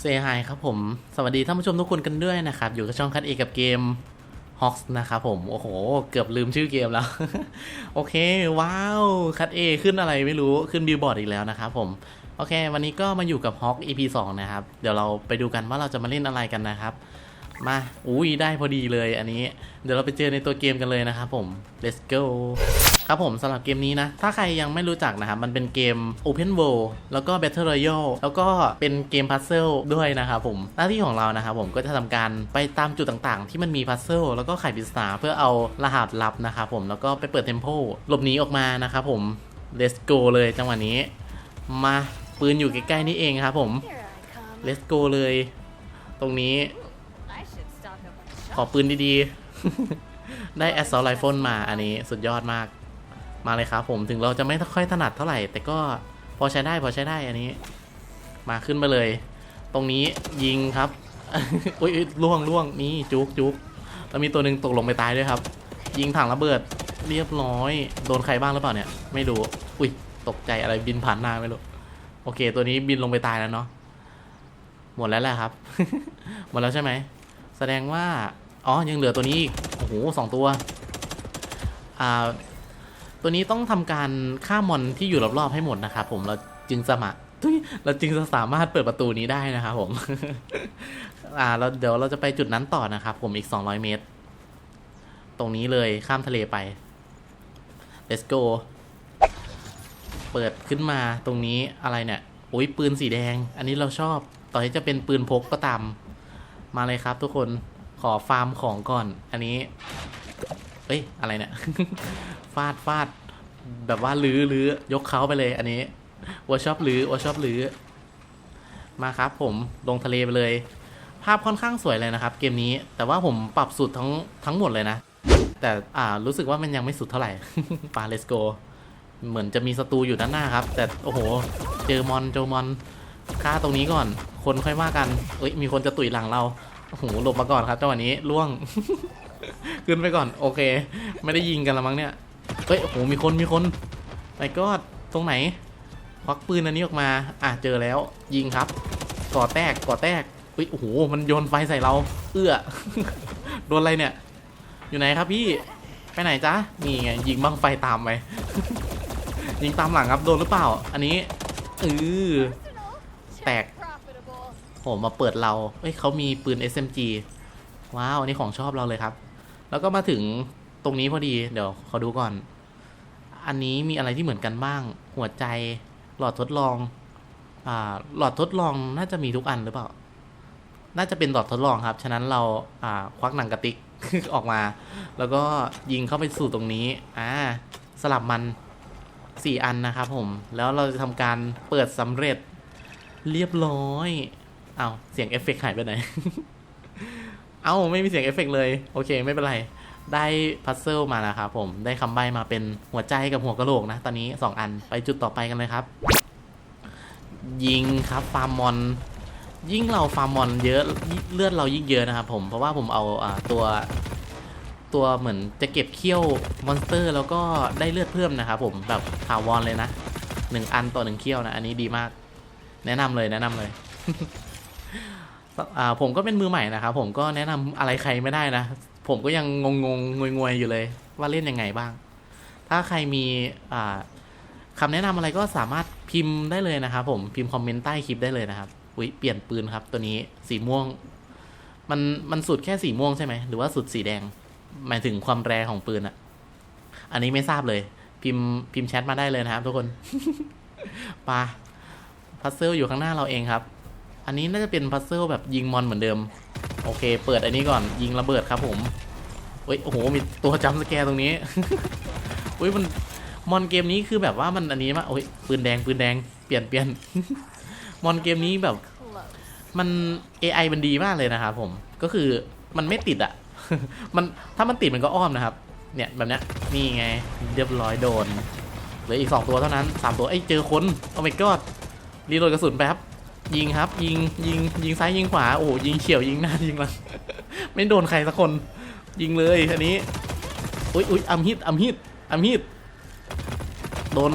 เซฮายครับผม สวัสดีท่านผู้ชมทุกคนกันด้วยนะครับ อยู่กับช่องคัดเอกับเกม h o x นะครับผม โอ้โห เกือบลืมชื่อเกมแล้ว โอเค ว้าว คัดเอขึ้นอะไรไม่รู้ขึ้นบิลบอร์ดอีกแล้วนะครับผม โอเค วันนี้ก็มาอยู่กับ h o x EP 2นะครับ เดี๋ยวเราไปดูกันว่าเราจะมาเล่นอะไรกันนะครับ มา อุ้ยได้พอดีเลยอันนี้ เดี๋ยวเราไปเจอในตัวเกมกันเลยนะครับผม let's go ครับผมสำหรับเกมนี้นะ ถ้าใครยังไม่รู้จักนะครับ มันเป็นเกม Open World แล้วก็ Battle Royale แล้วก็เป็นเกมพัซเซิลด้วยนะครับผมหน้าที่ของเรานะครับผมก็จะทำการไปตามจุดต่างๆ ที่มันมีพัซเซิลแล้วก็ไขปริศนาเพื่อเอารหัสลับนะครับผมแล้วก็ไปเปิดเทมโพหลบหนีออกมานะครับผม let's go เลยจังหวะนี้ มาปืนอยู่ใกล้ๆนี่เองครับผม let's go เลย ตรงนี้ ขอปืนดีๆ ได้ assault rifle มาอันนี้สุดยอดมาก มาเลยครับผมถึงเราจะไม่ค่อยถนัดเท่าไหร่ แต่ก็พอใช้ได้พอใช้ได้อันนี้ มาขึ้นมาเลย ตรงนี้ยิงครับอุ้ยอุ๊ยล่วงล่วงนี่จุกจุกแล้วมีตัวหนึ่งตกลงไปตายด้วยครับ ยิงถังระเบิดเรียบร้อย โดนใครบ้างหรือเปล่าเนี่ย ไม่รู้อุ้ยตกใจอะไรบินผ่านหน้าไม่รู้โอเค ตัวนี้บินลงไปตายแล้วเนาะหมดแล้วแหละครับ หมดแล้วใช่ไหม แสดงว่า อ๋อ ยังเหลือตัวนี้อีก โอ้โหสองตัว อ่า ตัวนี้ต้องทำการฆ่ามอนที่อยู่รอบๆให้หมดนะครับผม เราจึงสมารถทุยเราจึงจะสามารถเปิดประตูนี้ได้นะครับผม อ่า เราเดี๋ยวเราจะไปจุดนั้นต่อนะครับผมอีก 200 เมตร ตรงนี้เลยข้ามทะเลไป let's go เปิดขึ้นมาตรงนี้อะไรเนี่ย โอ้ยปืนสีแดง อันนี้เราชอบ ต่อให้จะเป็นปืนพกก็ตาม มาเลยครับทุกคนขอฟาร์มของก่อน อันนี้ เอ้ย อะไรเนี่ย ฟาดฟาด แบบว่าลื้อลื้อยกเขาไปเลย อันนี้วอชอบลื้อวอชอบลื้อ มาครับผมลงทะเลไปเลย ภาพค่อนข้างสวยเลยนะครับ เกมนี้ แต่ว่าผมปรับสุดทั้งทั้งหมดเลยนะ แต่อ่ารู้สึกว่ามันยังไม่สุดเท่าไหร่ปาเลสโก เหมือนจะมีศัตรูอยู่ด้านหน้าครับ แต่โอ้โห เจอมอนเจอมอน ฆ่าตรงนี้ก่อน คนค่อยว่ากันเอ้ยมีคนจะตุ๋ยหลังเราโอ้โหหลบมาก่อนครับจังหวะนี้ล่วง ขึ้นไปก่อน โอเค ไม่ได้ยิงกันละมั้งเนี่ยเฮ้ยโอ้โหมีคนมีคนไอ้ก็ตรงไหนควักปืนอันนี้ออกมา อะเจอแล้ว ยิงครับ ก่อแตกก่อแตกเฮ้ยโอ้โหมันโยนไฟใส่เรา เอื้อโดนอะไรเนี่ย อยู่ไหนครับพี่ไปไหนจ๊ะนี่ไงยิงบ้างไฟตามไปยิงตามหลังครับโดนหรือเปล่า อันนี้เออ Check Tẹt. profitable. ผมมาเปิดเราเอ้ยเขามีปืน SMG ว้าว อันนี้ของชอบเราเลยครับ แล้วก็มาถึงตรงนี้พอดีเดี๋ยวขอดูก่อน อันนี้มีอะไรที่เหมือนกันบ้าง หัวใจหลอดทดลองอ่าหลอดทดลองน่าจะมีทุกอันหรือเปล่า น่าจะเป็นหลอดทดลองครับ ฉะนั้นเราอ่าควักหนังกระติก ออกมา แล้วก็ยิงเข้าไปสู่ตรงนี้อ่าสลับมันสี่อันนะครับผม แล้วเราจะทำการเปิดสำเร็จ เรียบร้อย เอาเสียงเอฟเฟกต์หายไปไหน เอาไม่มีเสียงเอฟเฟกต์เลย โอเค ไม่เป็นไร ได้พัซเซิลมาแล้วครับผม ได้คำใบ้มาเป็นหัวใจกับหัวกระโหลกนะ ตอนนี้ 2 อัน ไปจุดต่อไปกันเลยครับ ยิงครับฟาร์มมอน ยิ่งเราฟาร์มมอนเยอะเลือดเรายิ่งเยอะนะครับผม เพราะว่าผมเอาอ่าตัวตัวเหมือนจะเก็บเขี้ยวมอนสเตอร์ แล้วก็ได้เลือดเพิ่มนะครับผมแบบถาวรเลยนะหนึ่งอันต่อหนึ่งเขี้ยวนะ อันนี้ดีมาก แนะนำเลยแนะนำเลยผมก็เป็นมือใหม่นะครับผมก็แนะนำอะไรใครไม่ได้นะ ผมก็ยังงงงงงวยๆอยู่เลย ว่าเล่นยังไงบ้าง ถ้าใครมีอ่าคำแนะนำอะไรก็สามารถพิมพ์ได้เลยนะครับผมพิมพ์คอมเมนต์ใต้คลิปได้เลยนะครับอุ้ยเปลี่ยนปืนครับ ตัวนี้สีม่วง มันมันสุดแค่สีม่วงใช่ไหมหรือว่าสุดสีแดง หมายถึงความแรงของปืนอะอันนี้ไม่ทราบเลย พิมพ์พิมพ์แชทมาได้เลยนะครับทุกคนปา พัซเซิลอยู่ข้างหน้าเราเองครับ อันนี้น่าจะเป็นพัซเซิลแบบยิงมอนเหมือนเดิม โอเค เปิดอันนี้ก่อนยิงระเบิดครับผมเฮ้ยโอ้โหมีตัวจัมสแกร์ตรงนี้อุ้ยมันมอนเกมนี้คือแบบว่ามันอันนี้มาโอ้ยปืนแดงปืนแดงเปลี่ยนเปลี่ยนมอนเกมนี้แบบมัน AI มันดีมากเลยนะครับผมก็คือมันไม่ติดอะมันถ้ามันติดมันก็อ้อมนะครับ เนี่ยแบบเนี้ยนี่ไงเรียบร้อยโดนเหลืออีกสองตัวเท่านั้นสามตัวเอ้ยเจอคนโอ้ my god รีโหลดกระสุนแป๊บยิงครับ ยิงยิงยิงซ้ายยิงขวาโอ้โหยิงเฉียวยิงหน้ายิงหลังไม่โดนใครสักคน ยิงเลยอันนี้อุ้ยอุ้ยอัมฮิตอัมฮิตอัมฮิตโดน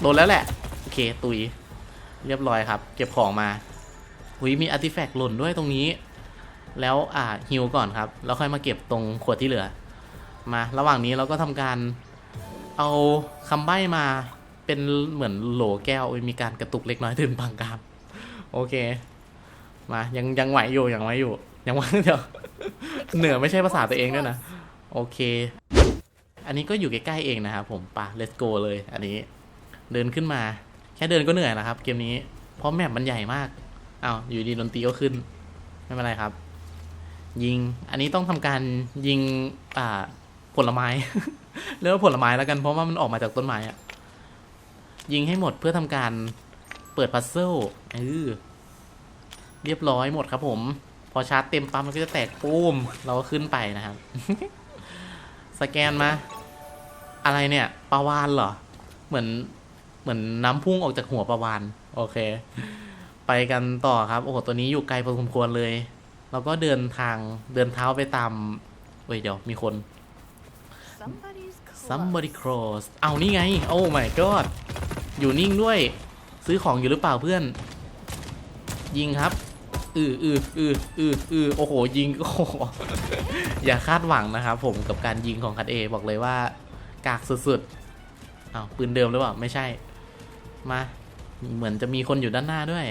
โดนแล้วแหละโอเคตุยเรียบร้อยครับ เก็บของมาหุยมีอาร์ติแฟกต์หล่นด้วยตรงนี้ แล้วอ่าฮิวก่อนครับ แล้วค่อยมาเก็บตรงขวดที่เหลือ มา ระหว่างนี้เราก็ทำการเอาคำใบ้มา เป็นเหมือนโหลแก้วมีการกระตุกเล็กน้อยถึงบางกาม โอเค มายังยังไหวอยู่ยังไหวอยู่ยังไหวเดี๋ยวเหนือไม่ใช่ภาษาตัวเองด้วยนะ โอเค อันนี้ก็อยู่ใกล้ๆเองนะครับผมปะ let's go เลย อันนี้ เดินขึ้นมา แค่เดินก็เหนื่อยแล้วครับ เกมนี้ เพราะแมปมันใหญ่มากอ้าวอยู่ดีดนตรีก็ขึ้น ไม่เป็นไรครับ ยิง อันนี้ต้องทำการยิง อ่า ผลไม้ เรียกว่าผลไม้แล้วกัน เพราะว่ามันออกมาจากต้นไม้อะ ยิงให้หมดเพื่อทำการเปิดพัซเซิลเออเรียบร้อยหมดครับผม พอชาร์จเต็มปั๊มมันก็จะแตกปูมเราก็ขึ้นไปนะครับ สแกนมา อะไรเนี่ยปลาวานเหรอ เหมือนเหมือนน้ำพุ่งออกจากหัวปลาวานโอเค ไปกันต่อครับโอ้โหตัวนี้อยู่ไกลพอสมควรเลยเราก็เดินทางเดินเท้าไปตามเฮ้ยเดี๋ยวมีคน Somebody's close. somebody cross เอานี่ไง โอ้ my god อยู่นิ่งด้วย ซื้อของอยู่หรือเปล่าเพื่อน ยิงครับอืออืออืออืออือโอ้โห ยิงโอ้โหอย่าคาดหวังนะครับผมกับการยิงของคัดเอบอกเลยว่ากากสุดๆอ้าวปืนเดิมหรือเปล่า ไม่ใช่ มา เหมือนจะมีคนอยู่ด้านหน้าด้วย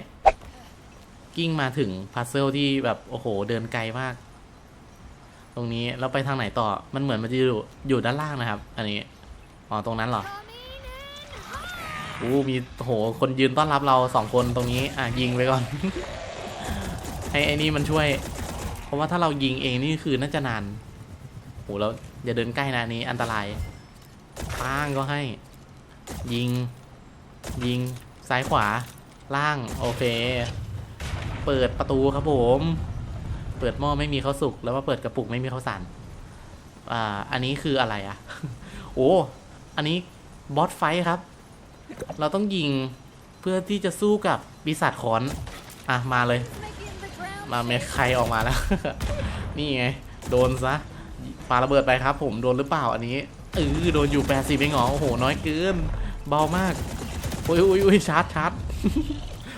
กิ้งมาถึงพัซเซลที่แบบโอ้โห เดินไกลมาก ตรงนี้แล้วไปทางไหนต่อ มันเหมือนมันจะอยู่อยู่ด้านล่างนะครับ อันนี้ อ๋อ ตรงนั้นเหรอ อู้มีโหคนยืนต้อนรับเราสองคนตรงนี้ อะยิงไปก่อน ให้ไอ้นี่มันช่วย เพราะว่าถ้าเรายิงเองนี่คือน่าจะนานโหแล้วอย่าเดินใกล้นะนี้อันตรายป้างก็ให้ ยิง ยิงซ้ายขวา ล่าง โอเค เปิดประตูครับผม เปิดหม้อไม่มีข้าวสุก แล้วว่าเปิดกระปุกไม่มีข้าวสารอ่า อันนี้คืออะไรอะโอ้ อันนี้บอสไฟท์ครับ เราต้องยิงเพื่อที่จะสู้กับปีศาจขอน อะ มาเลย มาเม shake. ใครออกมาแล้ว นี่ไง โดนซะปาระเบิดไปครับ ผมโดนหรือเปล่าอันนี้เออโดนอยู่แปดสิบเองเหรอโอ้โห น้อยเกิน เบามากอุ้ยอุ้ยอุ้ยชาร์จชาร์จ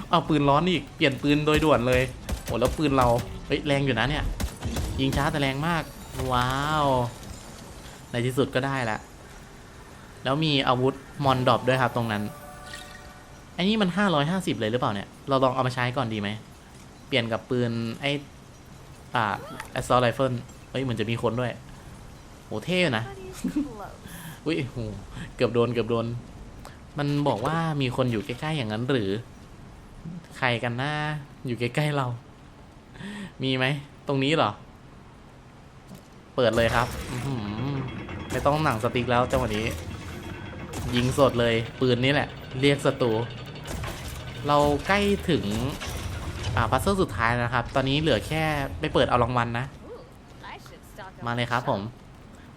เอาปืนร้อนอีก เปลี่ยนปืนโดยด่วนเลยโอ้แล้วปืนเราเฮ้ยแรงอยู่นะเนี่ย ยิงช้าแต่แรงมาก ว้าว ในที่สุดก็ได้ละ แล้วมีอาวุธมอนดรอปด้วยครับตรงนั้นอันนี้มัน 550 เลยหรือเปล่าเนี่ย เราลองเอามาใช้ก่อนดีไหม เปลี่ยนกับปืนไออ่า assault rifle เฮ้ยเหมือนจะมีคนด้วยโหเท่อยู่นะ Somebody's close. อุ้ยโหเกือบโดนเกือบโดน มันบอกว่ามีคนอยู่ใกล้ๆอย่างนั้นหรือ ใครกันนะอยู่ใกล้ๆเรา มีไหม ตรงนี้เหรอ เปิดเลยครับอื้อหือไม่ต้องหนังสติ๊กแล้วจังหวะนี้ ยิงสดเลย ปืนนี่แหละ เรียกศัตรูเราใกล้ถึงอ่าพัซเซิลสุดท้ายนะครับ ตอนนี้เหลือแค่ไปเปิดเอารางวัลนะมาเลยครับผม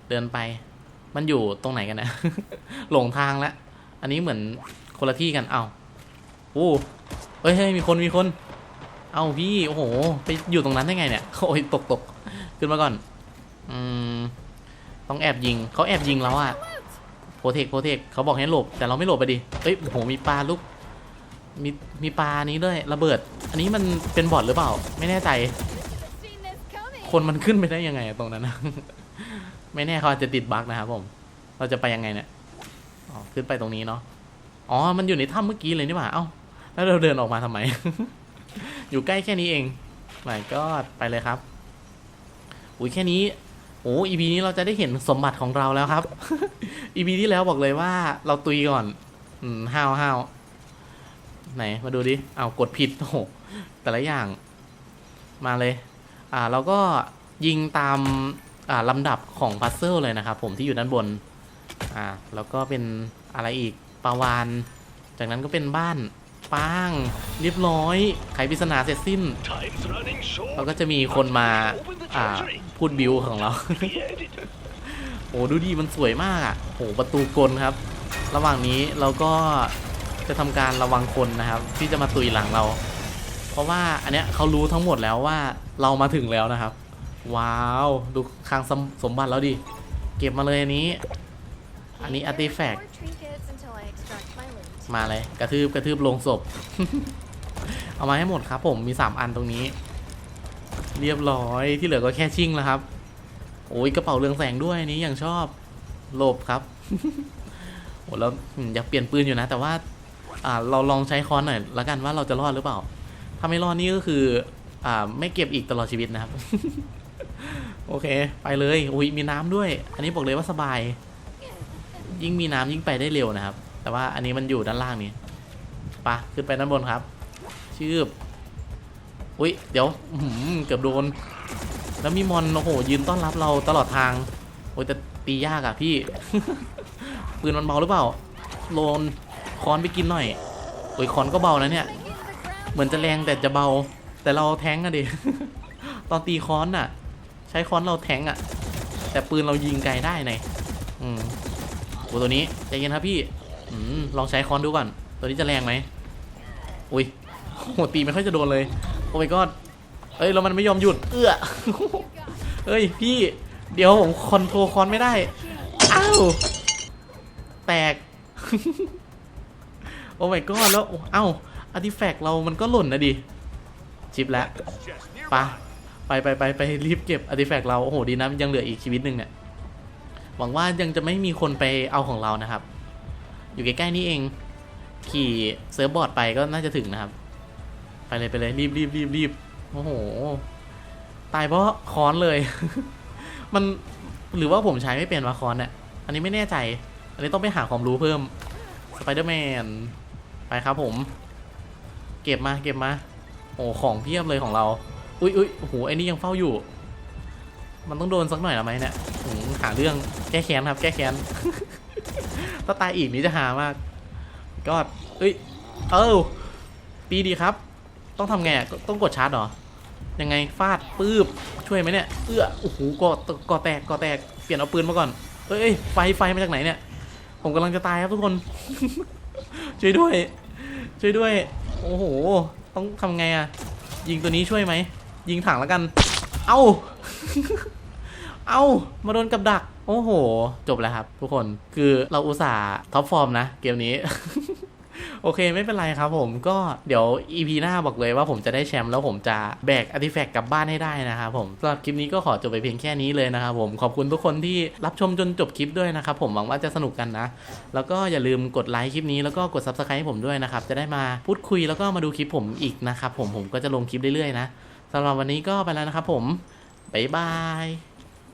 เดินไป มันอยู่ตรงไหนกันนะ หลงทางแล้วอันนี้เหมือนคนละที่กัน เอาโอ้เฮ้ยเฮ้ยมีคนมีคน เอาพี่ โอ้โห ไปอยู่ตรงนั้นได้ไงเนี่ย โอ้ยตกตกขึ้นมาก่อน อืม ต้องแอบยิง เขาแอบยิงเราอะ ปรเทคโปรเทคเขาบอกให้หลบ แต่เราไม่หลบไปดิเอ้ยโอ้โหมีปลาลูกมีมีปลานี้ด้วยระเบิด อันนี้มันเป็นบอทหรือเปล่า ไม่แน่ใจ คนมันขึ้นไปได้ยังไงตรงนั้นนะไม่แน่เขาอาจจะติดบั๊กนะครับผม เราจะไปยังไงเนี่ยอ๋อขึ้นไปตรงนี้เนาะอ๋อมันอยู่ในถ้ำเมื่อกี้เลยนี่หว่าเอ้าแล้วเราเดินออกมาทำไม อยู่ใกล้แค่นี้เองไม่ก็ไปเลยครับอุ้ยแค่นี้ โอ้อีพีนี้เราจะได้เห็นสมบัติของเราแล้วครับอีพีที่แล้วบอกเลยว่าเราตุยก่อน อืมห้าวห้าวไหนมาดูดิเอากดผิดโอ้โหแต่ละอย่าง มาเลย อ่าเราก็ยิงตามอ่าลำดับของพัซเซิลเลยนะครับผมที่อยู่ด้านบน อ่า แล้วก็เป็นอะไรอีกปาวาน จากนั้นก็เป็นบ้าน ป้าง เรียบร้อยไขปริศนาเสร็จสิ้น เราก็จะมีคนมา อ่า พูดบิวของเรา โอ้ดูดีมันสวยมากอะโอ้ประตูกลครับ ระหว่างนี้เราก็จะทำการระวังคนนะครับ ที่จะมาตุยหลังเรา เพราะว่าอันเนี้ยเขารู้ทั้งหมดแล้วว่าเรามาถึงแล้วนะครับ ว้าวดูคลังสมสมบัติแล้วดิ เก็บมาเลยอันนี้ อันนี้ Need artifact more trinkets until I extract my loot. มาเลยกระทืบกระทืบลงศพ เอามาให้หมดครับ ผมมีสามอันตรงนี้ เรียบร้อยที่เหลือก็แค่ชิ่งแล้วครับ โอ้ยกระเป๋าเรืองแสงด้วยอันนี้อย่างชอบหลบครับโอ้แล้วอยากเปลี่ยนปืนอยู่นะ แต่ว่าอ่าเราลองใช้ค้อนหน่อยละกันว่าเราจะรอดหรือเปล่า ถ้าไม่รอดนี่ก็คือ อ่า ไม่เก็บอีกตลอดชีวิตนะครับ โอเค ไปเลยอุ้ยมีน้ำด้วย อันนี้บอกเลยว่าสบาย ยิ่งมีน้ำยิ่งไปได้เร็วนะครับ แต่ว่าอันนี้มันอยู่ด้านล่างนี้ปะขึ้นไปด้านบนครับ ชืบอุ้ยเดี๋ยวเกือบโดน แล้วมีมอนโอ้โหยืนต้อนรับเราตลอดทาง โอ้ยแต่ตียากอะพี่ ปืนมันเบาหรือเปล่า โลนคอนไปกินหน่อย โอ้ยคอนก็เบานะเนี่ย เหมือนจะแรงแต่จะเบา แต่เราแทงอะดิ ตอนตีคอนน่ะใช้คอนเราแทงอะแต่ปืนเรายิงไกลได้ไงอืมโอ้ตัวนี้ใจเย็นครับพี่ ลองใช้ค้อนดูก่อน ตัวนี้จะแรงไหม อุ้ยโหตีไม่ค่อยจะโดนเลย โอ้ my god เอ้ยแล้วมันไม่ยอมหยุด เอื้อเอ้ยพี่ เดี๋ยวผมคอนโทรคอนไม่ได้ อ้าว แตก โอ้ my god แล้วเอ้าอาร์ติแฟกต์เรามันก็หล่นนะดิ ชิปแล้วไปะไปไปไปไปรีบเก็บอาร์ติแฟกต์เรา โอ้โห ดีนะยังเหลืออีกชีวิตหนึ่งเนี่ย หวังว่ายังจะไม่มีคนไปเอาของเรานะครับ อยู่ใกล้ๆนี่เอง ขี่เซิร์ฟบอร์ดไปก็น่าจะถึงนะครับ ไปเลยไปเลยรีบรีบรีบรีบโอ้โห ตายเพราะค้อนเลย มันหรือว่าผมใช้ไม่เป็นวะค้อนเนี่ยอันนี้ไม่แน่ใจ อันนี้ต้องไปหาความรู้เพิ่มสไปเดอร์แมนไปครับผม เก็บมาเก็บมา โอ้ของเพียบเลยของเรา อุ้ยอุ้ยโอ้โหไอ้นี่ยังเฝ้าอยู่ มันต้องโดนสักหน่อยละไหมเนี่ยอืมหาเรื่องแก้แค้นครับ แก้แค้น ถ้าตายอีกนี้จะหามากก็เอ้ย เอ้าตีดีครับ ต้องทำไงต้องกดชาร์จเหรอ ยังไงฟาดปื๊บ ช่วยไหมเนี่ย เอื้อ โอ้โหก่อก่อแตกก่อแตก เปลี่ยนเอาปืนมาก่อนเอ้ยเอ้ย ไฟ ไฟมาจากไหนเนี่ย ผมกำลังจะตายครับทุกคน ช่วยด้วย ช่วยด้วย โอ้โห ต้องทำไงอะยิงตัวนี้ช่วยไหม ยิงถังแล้วกัน เอ้า เอ้า มาโดนกับดัก โอ้โห จบแล้วครับ ทุกคน คือเราอุตส่าห์ท็อปฟอร์มนะ เกมนี้ โอเคไม่เป็นไรครับผม ก็เดี๋ยว EP หน้าบอกเลยว่าผมจะได้แชมป์แล้วผมจะแบกอาร์ติแฟกต์กลับบ้านให้ได้นะครับผมสำหรับคลิปนี้ก็ขอจบไปเพียงแค่นี้เลยนะครับผม ขอบคุณทุกคนที่รับชมจนจบคลิปด้วยนะครับผม หวังว่าจะสนุกกันนะ แล้วก็อย่าลืมกดไลค์คลิปนี้แล้วก็กด Subscribe ให้ผมด้วยนะครับ จะได้มาพูดคุยแล้วก็มาดูคลิปผมอีกนะครับผม ผมก็จะลงคลิปเรื่อยๆนะสำหรับวันนี้ก็ไปแล้วนะครับผมบ๊ายบาย